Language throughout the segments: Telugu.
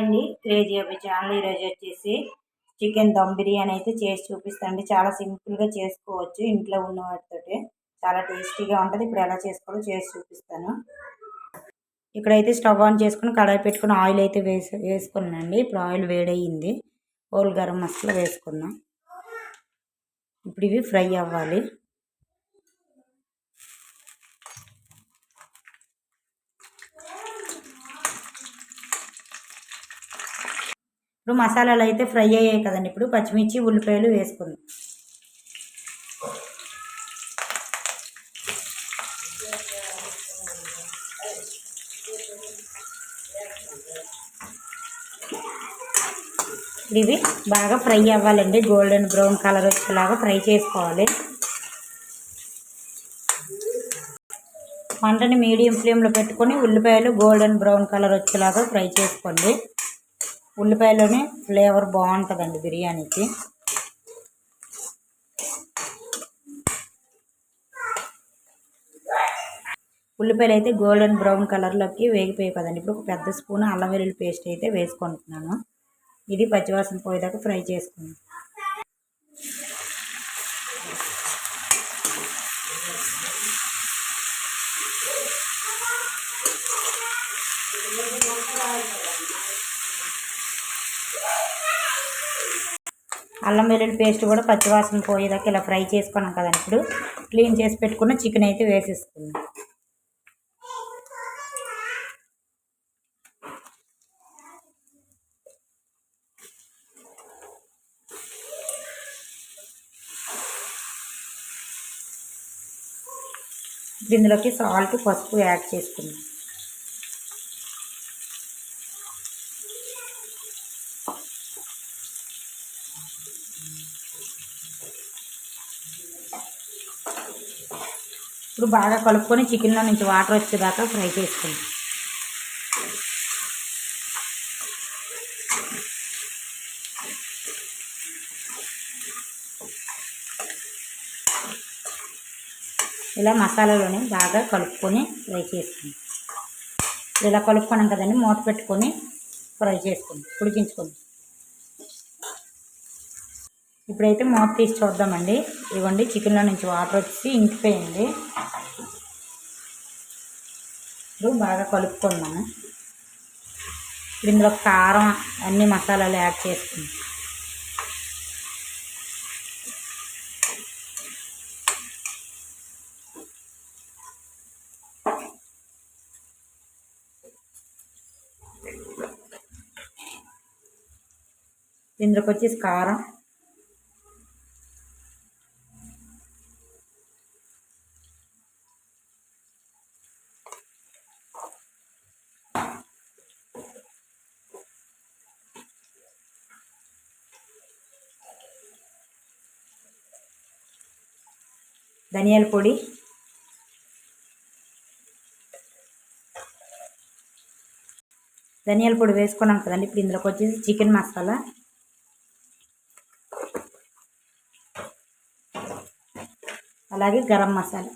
అండి. క్రేజీ అవి ఛానల్ ఈరోజు వచ్చేసి చికెన్ దమ్ బిర్యానీ అయితే చేసి చూపిస్తాండి చాలా సింపుల్గా చేసుకోవచ్చు ఇంట్లో ఉన్న వాటితోటి. చాలా టేస్టీగా ఉంటుంది. ఇప్పుడు ఎలా చేసుకోవాలో చేసి చూపిస్తాను. ఇక్కడైతే స్టవ్ ఆన్ చేసుకుని కడాయి పెట్టుకుని ఆయిల్ అయితే వేసి వేసుకున్నానండి. ఇప్పుడు ఆయిల్ వేడయింది ఓల్ గరం మసాలా వేసుకున్నాం. ఇప్పుడు ఇవి ఫ్రై అవ్వాలి. ఇప్పుడు మసాలాలు అయితే ఫ్రై అయ్యాయి కదండి. ఇప్పుడు పచ్చిమిర్చి ఉల్లిపాయలు వేసుకుందాం. ఇవి బాగా ఫ్రై అవ్వాలండి. గోల్డెన్ బ్రౌన్ కలర్ వచ్చేలాగా ఫ్రై చేసుకోవాలి. మంటని మీడియం ఫ్లేమ్లో పెట్టుకొని ఉల్లిపాయలు గోల్డెన్ బ్రౌన్ కలర్ వచ్చేలాగా ఫ్రై చేసుకోండి. ఉల్లిపాయలోనే ఫ్లేవర్ బాగుంటుందండి బిర్యానీకి. ఉల్లిపాయలు అయితే గోల్డెన్ బ్రౌన్ కలర్లోకి వేగిపోయాయి కదండి. ఇప్పుడు ఒక పెద్ద స్పూన్ అల్లం వెల్లుల్లి పేస్ట్ అయితే వేసుకుంటున్నాను. ఇది పచ్చివాసన పోయేదాకా ఫ్రై చేసుకున్నాను అల్లం వెల్లుల్లి పేస్ట్ కూడా పచ్చివాసన పోయేదాకా ఇలా ఫ్రై చేసుకున్నాం కదండి. ఇప్పుడు క్లీన్ చేసి పెట్టుకున్న చికెన్ అయితే వేసేసుకున్నాం దీనిలోకి సాల్ట్ పసుపు యాడ్ చేసుకుందాం. ఇప్పుడు బాగా కలుపుకొని చికెన్లో నుంచి వాటర్ వచ్చేదాకా ఫ్రై చేసుకుందాం. ఇలా మసాలాలోనే బాగా కలుపుకొని ఫ్రై చేసుకుందాం. ఇలా కలుపుకున్నాం కదండి మూత పెట్టుకొని ఫ్రై చేసుకుందాం. ఉడికించుకుందాం. ఇప్పుడైతే మూత తీసి చూద్దామండి. ఇవ్వండి చికెన్లో నుంచి వాటర్ వచ్చి ఇంకిపోయింది. ఇప్పుడు బాగా కలుపుకుందాము. ఇప్పుడు ఇందులో కారం అన్ని మసాలాలు యాడ్ చేసుకుందాం. ఇందులోకి వచ్చేసి కారం. ధనియాల పొడి. ధనియాల పొడి వేసుకున్నాం కదండి. ఇప్పుడు ఇందులోకి వచ్చేసి చికెన్ మసాలా. అలాగే గరం మసాలా.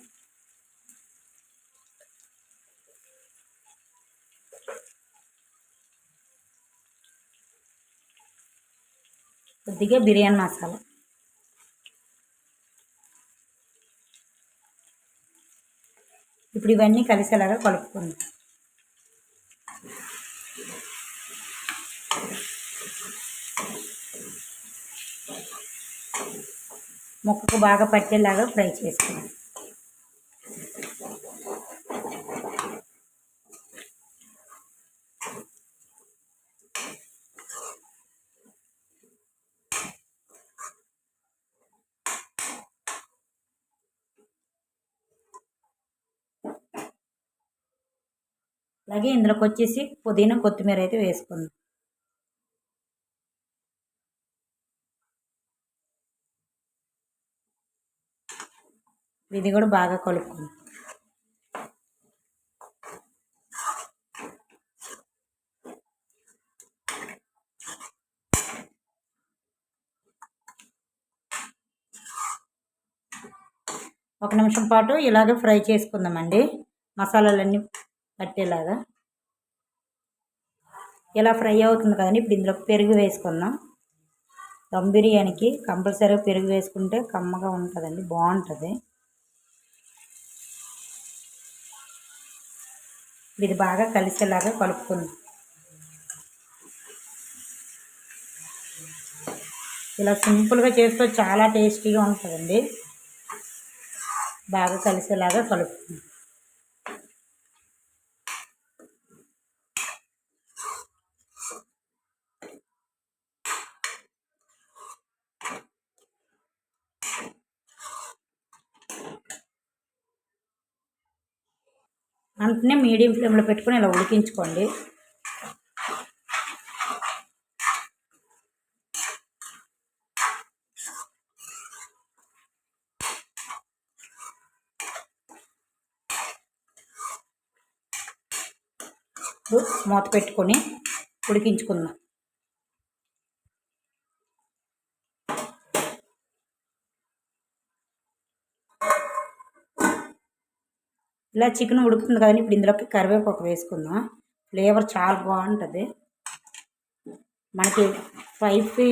కొద్దిగా బిర్యానీ మసాలా. ఇప్పుడు ఇవన్నీ కలిసేలాగా కలుపుకుందాం. ముక్కకు బాగా పట్టేలాగా ఫ్రై చేసుకుందాం. అలాగే ఇందులోకి వచ్చేసి పుదీనా కొత్తిమీర అయితే వేసుకుందాం. ఇది కూడా బాగా కలుపుకుందాం. ఒక నిమిషం పాటు ఇలాగే ఫ్రై చేసుకుందామండి. మసాలాలన్నీ పట్టేలాగా. ఇలా ఫ్రై అవుతుంది కదండి. ఇప్పుడు ఇందులో పెరుగు వేసుకుందాం. దమ్ బిర్యానీకి కంపల్సరీగా పెరుగు వేసుకుంటే కమ్మగా ఉంటుందండి. బాగుంటుంది. ఇది బాగా కలిసేలాగా కలుపుకుందాం. ఇలా సింపుల్గా చేస్తే చాలా టేస్టీగా ఉంటుందండి. బాగా కలిసేలాగా కలుపుకుందాం. అంటనే మీడియం ఫ్లేమ్లో పెట్టుకొని ఇలా ఉడికించుకోండి. మూత పెట్టుకొని ఉడికించుకుందాం. ఇలా చికెన్ ఉడుకుతుంది కదండి. ఇప్పుడు ఇందులోకి కరివేపాకు వేసుకుందాం. ఫ్లేవర్ చాలా బాగుంటుంది. మనకి fry pea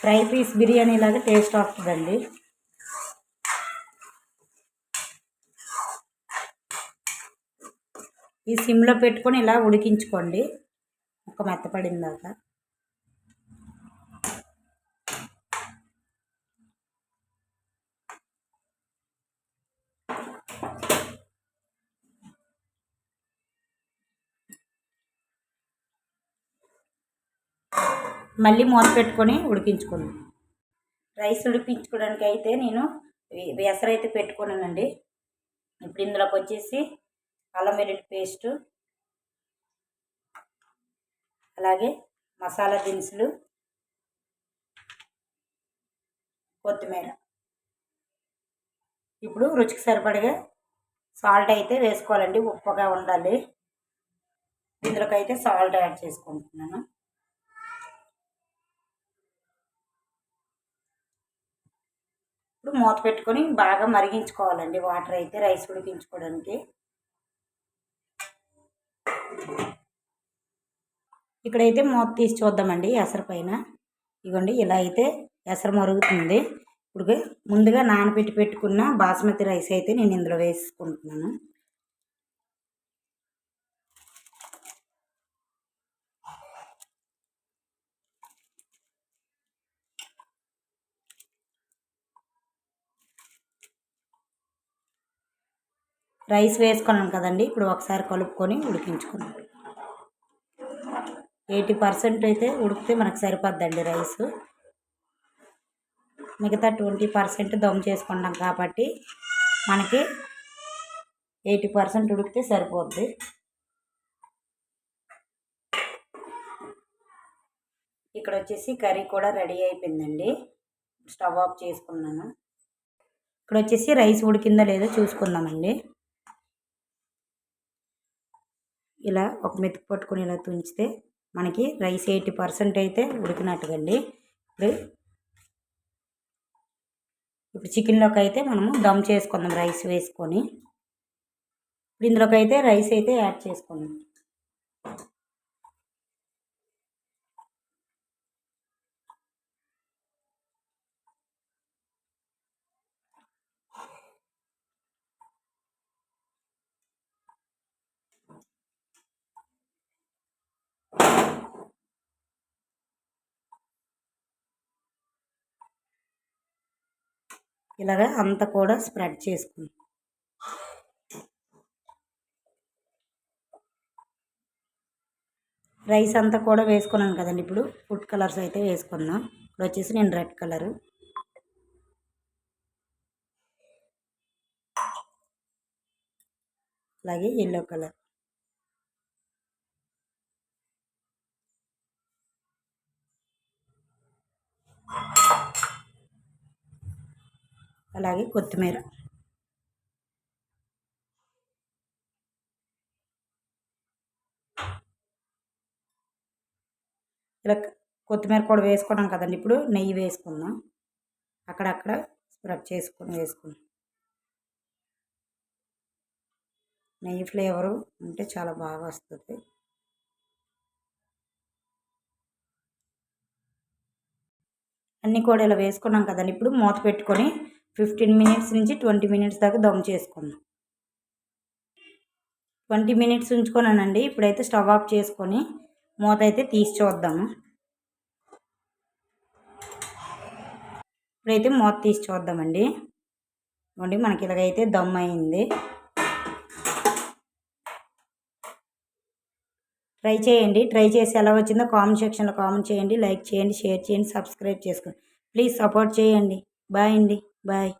fry peas biryani లాగా టేస్ట్ వస్తుందండి. ఈ సిమ్లో పెట్టుకొని ఇలా ఉడికించుకోండి. ఒక మెత్తపడిందాక మళ్ళీ మూత పెట్టుకొని ఉడికించుకుందాం. రైస్ ఉడిపించుకోవడానికి అయితే నేను ఎసరు అయితే పెట్టుకున్నానండి. ఇప్పుడు ఇందులోకి వచ్చేసి అల్లం వెల్లుల్లి పేస్టు అలాగే మసాలా దినుసులు కొత్తిమీర. ఇప్పుడు రుచికి సరిపడగా సాల్ట్ అయితే వేసుకోవాలండి ఉప్పుగా ఉండాలి. ఇందులోకి అయితే సాల్ట్ యాడ్ చేసుకుంటున్నాను. ఇప్పుడు మూత పెట్టుకొని బాగా మరిగించుకోవాలండి. వాటర్ అయితే రైస్ ఉడికించుకోవడానికి. ఇక్కడైతే మూత తీసి చూద్దామండి ఎసరు పైన. ఇవ్వండి ఇలా అయితే ఎసరు మరుగుతుంది. ఇప్పుడు ముందుగా నానబెట్టి పెట్టుకున్న బాస్మతి రైస్ అయితే నేను ఇందులో వేసుకుంటున్నాను. రైస్ వేసుకున్నాం కదండి. ఇప్పుడు ఒకసారి కలుపుకొని ఉడికించుకుందాం. ఎయిటీ పర్సెంట్ అయితే ఉడికితే మనకు సరిపోద్దండి రైస్. మిగతా ట్వంటీ పర్సెంట్ దమ్ చేసుకున్నాం కాబట్టి మనకి ఎయిటీ పర్సెంట్ ఉడికితే సరిపోద్ది. ఇక్కడ వచ్చేసి కర్రీ కూడా రెడీ అయిపోయిందండి. స్టవ్ ఆఫ్ చేసుకున్నాను. ఇక్కడ వచ్చేసి రైస్ ఉడికిందో లేదో చూసుకుందామండి. ఇలా ఒక మెతుకు పట్టుకొని ఇలా తుంచితే మనకి రైస్ ఎయిటీ పర్సెంట్ అయితే ఉడికినట్టుగండి. ఇప్పుడు ఇప్పుడు చికెన్లోకి అయితే మనము దమ్ చేసుకుందాం రైస్ వేసుకొని. ఇప్పుడు ఇందులోకి అయితే రైస్ అయితే యాడ్ చేసుకుందాం. ఇలాగ అంత కూడా స్ప్రెడ్ చేసుకుందాం. రైస్ అంతా కూడా వేసుకున్నాను కదండి ఇప్పుడు. ఫుడ్ కలర్స్ అయితే వేసుకున్నాం ఇప్పుడు వచ్చేసి నేను రెడ్ కలరు. అలాగే ఎల్లో కలర్. అలాగే కొత్తిమీర. ఇలా కొత్తిమీర కూడా వేసుకున్నాం కదండి. ఇప్పుడు నెయ్యి వేసుకుందాం. అక్కడక్కడ స్ప్రెడ్ చేసుకుని వేసుకుందాం. నెయ్యి ఫ్లేవరు ఉంటే చాలా బాగా వస్తుంది. అన్నీ కూడా ఇలా వేసుకున్నాం కదండి. ఇప్పుడు మూత పెట్టుకొని ఫిఫ్టీన్ మినిట్స్ నుంచి ట్వంటీ మినిట్స్ దాకా దమ్ చేసుకుందాం. ట్వంటీ మినిట్స్ ఉంచుకున్నానండి. ఇప్పుడైతే స్టవ్ ఆఫ్ చేసుకొని మూత అయితే తీసి చూద్దాము. ఇప్పుడైతే మూత తీసి చూద్దామండి. ఇవ్వండి మనకి ఇలాగైతే దమ్ అయింది. ట్రై చేయండి. ట్రై చేసి ఎలా వచ్చిందో కామెంట్ సెక్షన్లో కామెంట్ చేయండి. లైక్ చేయండి షేర్ చేయండి సబ్స్క్రైబ్ చేసుకోండి. ప్లీజ్ సపోర్ట్ చేయండి. బాయ్ అండి. బాయ్